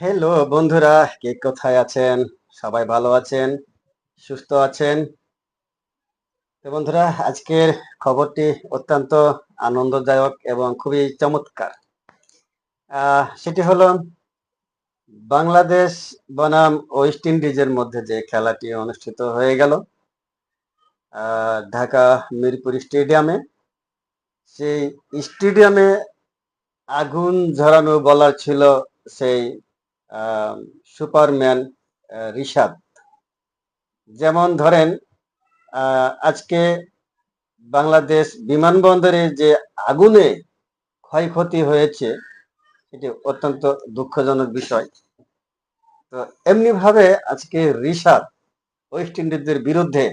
Hello বন্ধুরা, কে কোথায় আছেন? সবাই ভালো আছেন? সুস্থ আছেন? তো বন্ধুরা, আজকের খবরটি অত্যন্ত আনন্দদায়ক এবং খুবই চমৎকার। সেটি হলো, বাংলাদেশ বনাম ওয়েস্ট ইন্ডিজের মধ্যে যে খেলাটি অনুষ্ঠিত হয়ে গেল ঢাকা মিরপুর স্টেডিয়ামে। সেই স্টেডিয়ামে আগুন ঝরানো বলার ছিল সেই সুপারম্যান রিশাদ। যেমন ধরেন আজকে বাংলাদেশ বিমানবন্দরে যে আগুনে ক্ষয়ক্ষতি হয়েছে, এটি অত্যন্ত দুঃখজনক বিষয়। তো এমনি ভাবে আজকে রিশাদ ওয়েস্ট ইন্ডিজের বিরুদ্ধে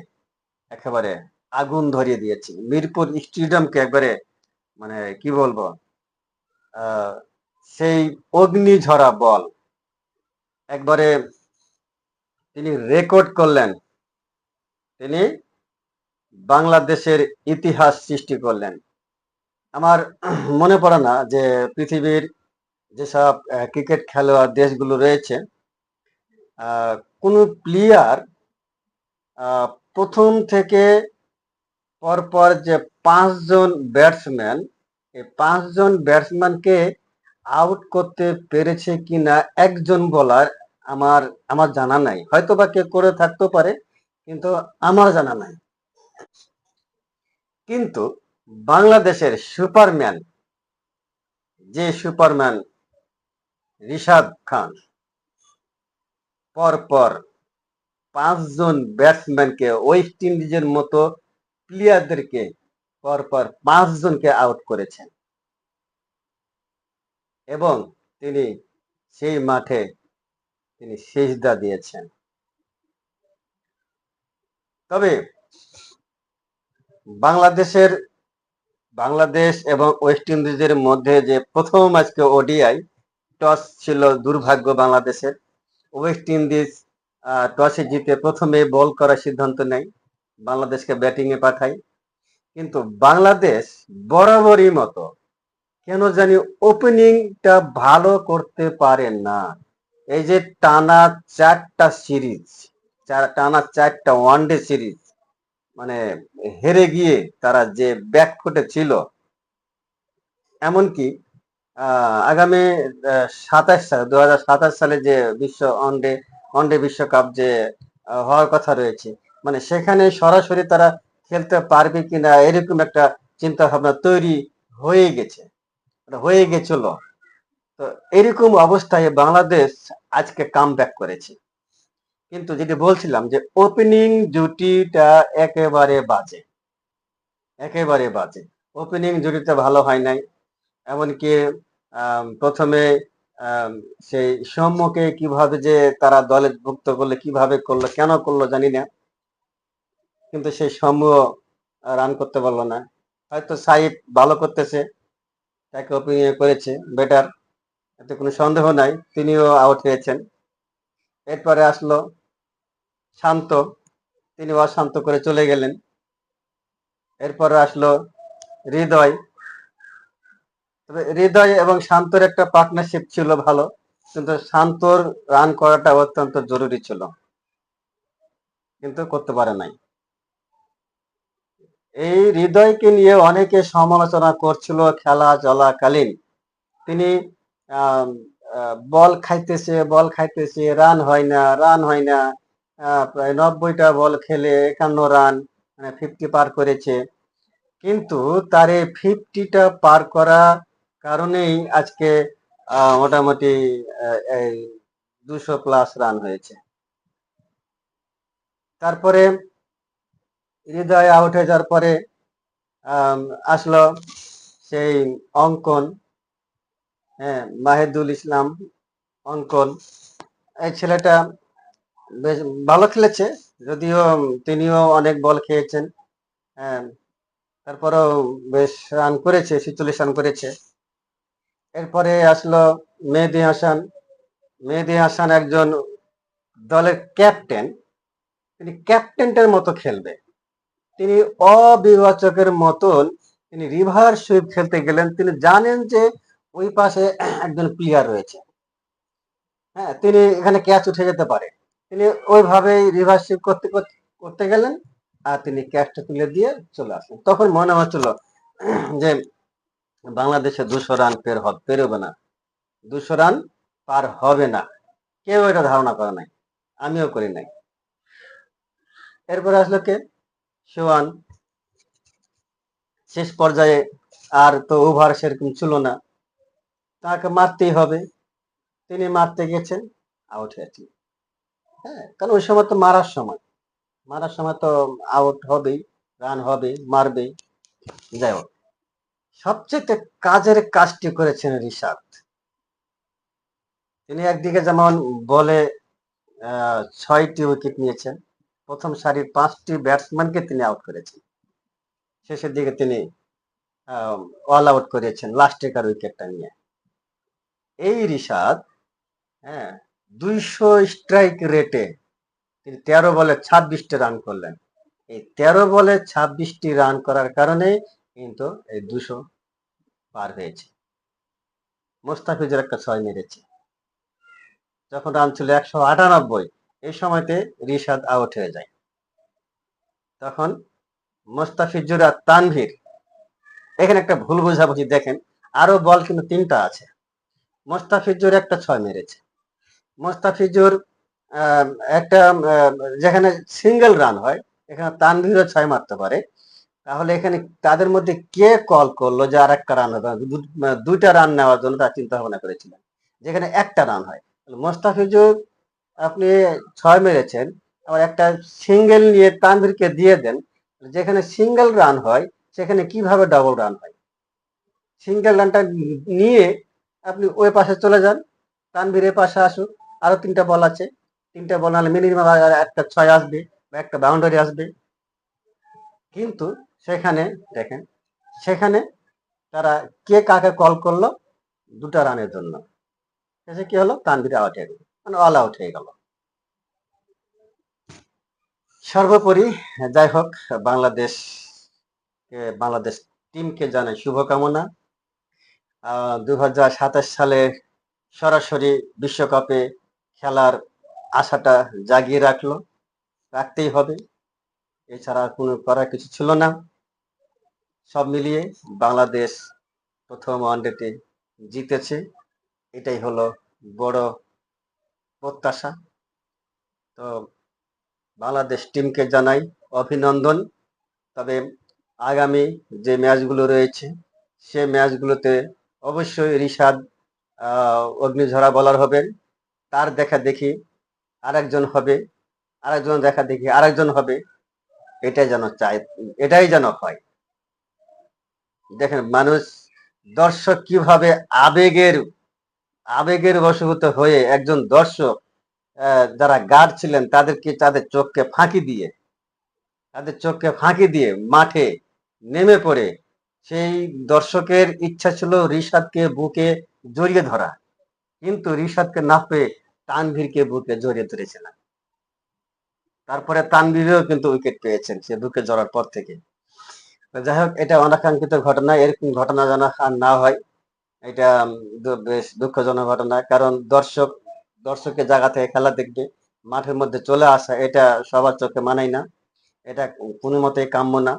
একেবারে আগুন ধরিয়ে দিয়েছে। মিরপুর স্টেডিয়ামকে একবারে মানে কি বলব সেই অগ্নিঝরা বল। একবারে তিনি রেকর্ড করলেন। তিনি বাংলাদেশের ইতিহাস সৃষ্টি করলেন। আমার মনে পড়ে না যে পৃথিবীর যেসব ক্রিকেট খেলোয়াড় দেশগুলো রয়েছে কোনো প্লেয়ার প্রথম থেকে পরপর যে পাঁচজন ব্যাটসম্যান এই পাঁচজন ব্যাটসম্যানকে আউট করতে পেরেছে কিনা একজন বলার আমার আমার জানা নাই। হয়তো বা কে করে থাকতে পারে, কিন্তু আমার জানা নাই। কিন্তু বাংলাদেশের সুপারম্যান, যে সুপারম্যান রিশাদ খান, পরপর পাঁচজন ব্যাটসম্যানকে, ওয়েস্ট ইন্ডিজের মতো প্লেয়ারদেরকে পরপর পাঁচজনকে আউট করেছেন। এবং তিনি সেই মাঠে তিনি সেজদা দিয়েছেন। তবে বাংলাদেশের, বাংলাদেশ এবং ওয়েস্ট ইন্ডিজের মধ্যে যে প্রথম আজকে ওডিআই, টস ছিল দুর্ভাগ্য বাংলাদেশের। ওয়েস্ট ইন্ডিজ টসে জিতে প্রথমে বল করার সিদ্ধান্ত নেয়, বাংলাদেশকে ব্যাটিং এ পাঠায়। কিন্তু বাংলাদেশ বরাবরই মতো কেন জানি ওপেনিংটা ভালো করতে পারে না। এই যে টানা চারটা সিরিজ টানা চারটা ওয়ানডে সিরিজ মানে হেরে গিয়ে তারা যে ব্যাকফুটে ছিল, এমনকি আগামী সাতাশ সালে দু হাজার সাতাশ সালে যে বিশ্ব ওয়ানডে ওয়ানডে বিশ্বকাপ যে হওয়ার কথা রয়েছে মানে সেখানে সরাসরি তারা খেলতে পারবে কিনা এরকম একটা চিন্তা ভাবনা তৈরি হয়ে গেছে। হয়ে গেছিল। তো এরকম অবস্থায় বাংলাদেশ আজকে কাম ব্যাক করেছে। কিন্তু যেটি বলছিলাম যে ওপেনিং জুটিটা একেবারে বাজে। একেবারে বাজে। ওপেনিং জুটিটা ভালো হয় নাই। এমনকি প্রথমে সেই সৌম্যকে কীভাবে যে তারা দলে ভুক্ত করলে, কীভাবে করল, কেন করল জানি না। কিন্তু সেই সৌম্য রান করতে পারল না। হয়তো সাইড ভালো করতেছে। তাকে ওপেনিং করেছে বেটার এতে কোনো সন্দেহ নাই, তিনিও আউট হয়েছেন। এরপরে আসলো শান্ত, তিনি অশান্ত করে চলে গেলেন। এরপরে আসলো হৃদয়। তবে হৃদয় এবং শান্তর একটা পার্টনারশিপ ছিল ভালো, কিন্তু শান্তর রান করাটা অত্যন্ত জরুরি ছিল। কিন্তু করতে পারে নাই। এই হৃদয়কে নিয়ে অনেকে সমালোচনা করছিল খেলা চলাকালীন। তিনি বল খাইতেছে বল খাইতেছে, রান হয় না, রান হয় না প্রায় নব্বইটা বল খেলে একান্ন রান মানে ফিফটি পার করেছে। কিন্তু তার এই ফিফটিটা পার করা কারণেই আজকে মোটামুটি দুশো প্লাস রান হয়েছে। তারপরে হৃদয় আউট হয়ে যাওয়ার পরে আসলো সেই অঙ্কন হ্যাঁ মাহেদুল ইসলাম অঙ্কন। এই ছেলেটা বেশ ভালো খেলেছে, যদিও তিনিও অনেক বল খেয়েছেন হ্যাঁ তারপরেও বেশ রান করেছে, ছিচল্লিশ রান করেছে। এরপরে আসলো মেহেদি হাসান। মেহেদি হাসান একজন দলের ক্যাপ্টেন তিনি ক্যাপ্টেনটার মতো খেলবে। তিনি অবিবাচকের মতন তিনি রিভার সুইপ খেলতে গেলেন। তিনি জানেন যে ওই পাশে একজন প্লেয়ার রয়েছে। হ্যাঁ তিনি এখানে ক্যাচ উঠে যেতে পারে। তিনি ওইভাবেই রিভার্সিভ করতে করতে- করতে গেলেন আর তিনি ক্যাচটা তুলে দিয়ে চলে আসলেন। তখন মনে হচ্ছিল যে বাংলাদেশে দুশো রান পের হবে পেরোবে না। দুশো রান পার হবে না। কেউ এটা ধারণা করে নাই। আমিও করি নাই। এরপরে আসলো কে? সোয়ান শেষ পর্যায়ে আর তো ওভার সেরকম ছিল না। তাকে মারতেই হবে। তিনি মারতে গেছেন আউট হয়েছেন হ্যাঁ কারণ ওই সময় তো মারার সময়। মারার সময় তো আউট হবেই রান হবে মারবেই। যাই হোক, সবচেয়ে কাজের কাজটি করেছেন রিশাদ। তিনি একদিকে যেমন বলে ছয়টি উইকেট নিয়েছেন প্রথম সারির পাঁচটি ব্যাটসম্যানকে তিনি আউট করেছেন। শেষের দিকে তিনি অল আউট করেছেন লাস্টেকার উইকেটটা নিয়ে। এই রিশাদ হ্যাঁ দুইশো স্ট্রাইক রেটে তিনি তেরো বলে ছাব্বিশটি রান করলেন। এই তেরো বলে ছাব্বিশটি রান করার কারণে কিন্তু এই দুশো পার হয়েছে। মোস্তাফিজের একটা ছয় মেরেছে। যখন রান ছিল একশো আটানব্বই এই সময়তে রিশাদ আউট হয়ে যায়। তখন মোস্তাফিজুর তানভীর, এখানে একটা ভুল বোঝাবুঝি দেখেন, আরও বল কিন্তু তিনটা আছে। মোস্তাফিজুর একটা ছয় মেরেছে। মোস্তাফিজুর একটা যেখানে সিঙ্গেল রান হয়, এখানে তানভীরও ছয় মারতে পারে। তাহলে এখানে তাদের মধ্যে কে কল করল যে আর একটা রান হবে? দুইটা রান নেওয়ার জন্য তার চিন্তা ভাবনা করেছিলেন। যেখানে একটা রান হয়। মোস্তাফিজুর আপনি ছয় মেরেছেন, আবার একটা সিঙ্গেল নিয়ে তানভীরকে দিয়ে দেন, যেখানে সিঙ্গেল রান হয়, সেখানে কীভাবে ডাবল রান হয়? সিঙ্গেল রানটা নিয়ে আপনি ওই পাশে চলে যান, তানভীর এ পাশে আসুক আরও তিনটা বল আছে, তিনটা বল নাহলে মিনিমাম একটা ছয় আসবে বা একটা বাউন্ডারি আসবে। কিন্তু সেখানে দেখেন, সেখানে তারা কে কাকে কল করল? দুটা রানের জন্য। শেষে কি হলো? তানভীর আউট হয়ে মানে অল আউট হয়ে গেল। সর্বোপরি, যাই হোক, বাংলাদেশ বাংলাদেশ টিমকে জানাই শুভকামনা। দু হাজার সাতাশ সালে সরাসরি বিশ্বকাপে খেলার আশাটা জাগিয়ে রাখল। রাখতেই হবে। এছাড়া কোনো করার কিছু ছিল না। সব মিলিয়ে বাংলাদেশ প্রথম ওয়ানডেতে জিতেছে। এটাই হলো বড় প্রত্যাশা। তো বাংলাদেশ টিমকে জানাই অভিনন্দন। তবে আগামী যে ম্যাচগুলো রয়েছে, সে ম্যাচগুলোতে অবশ্যই রিশাদ অগ্নিঝরা বলার হবেন। তার দেখা দেখি আরেকজন হবে, আরেকজন দেখা দেখি আরেকজন হবে। এটাই যেন চাই, এটাই যেন হয়। দেখেন মানুষ দর্শক কীভাবে আবেগের আবেগের বশভূত হয়ে একজন দর্শক যারা গার্ড ছিলেন, তাদেরকে, তাদের চোখকে ফাঁকি দিয়ে, তাদের চোখকে ফাঁকি দিয়ে মাঠে নেমে পড়ে। সেই দর্শকের ইচ্ছা ছিল রিশাদকে বুকে জড়িয়ে ধরা। কিন্তু রিশাদকে না পেয়ে তানভীরকে বুকে জড়িয়ে ধরেছিলেন তারপরে তানভীরও কিন্তু উইকেট পেয়েছেন, সে বুকে জড়ার পর থেকে। যাই হোক, এটা অনাকাঙ্ক্ষিত ঘটনা। এরকম ঘটনা যেন আর না হয় এটা বেশ দুঃখজনক ঘটনা। কারণ দর্শক, দর্শকের জায়গা থেকে খেলা দেখবে মাঠের মধ্যে চলে আসা, এটা সবার চোখে মানায় না। এটা কোনো মতেই কাম্য না।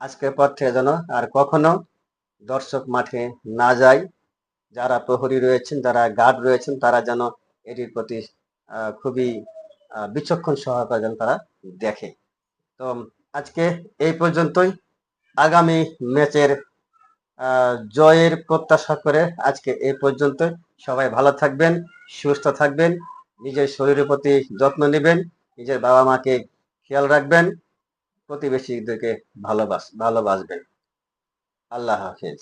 আজকের পর থেকে যেন আর কখনো দর্শক মাঠে না যায় যারা প্রহরী রয়েছেন, যারা গার্ড রয়েছেন, তারা যেন এটির প্রতি খুবই বিচক্ষণ সহায়তা যেন তারা দেখে। তো, আজকে এই পর্যন্তই। আগামী ম্যাচের জয়ের প্রত্যাশা করে আজকে এ পর্যন্ত সবাই ভালো থাকবেন, সুস্থ থাকবেন, নিজের শরীরের প্রতি যত্ন নেবেন, নিজের বাবা মাকে খেয়াল রাখবেন, প্রতিবেশীদেরকে ভালোবাস, ভালোবাসবেন। আল্লাহ হাফিজ।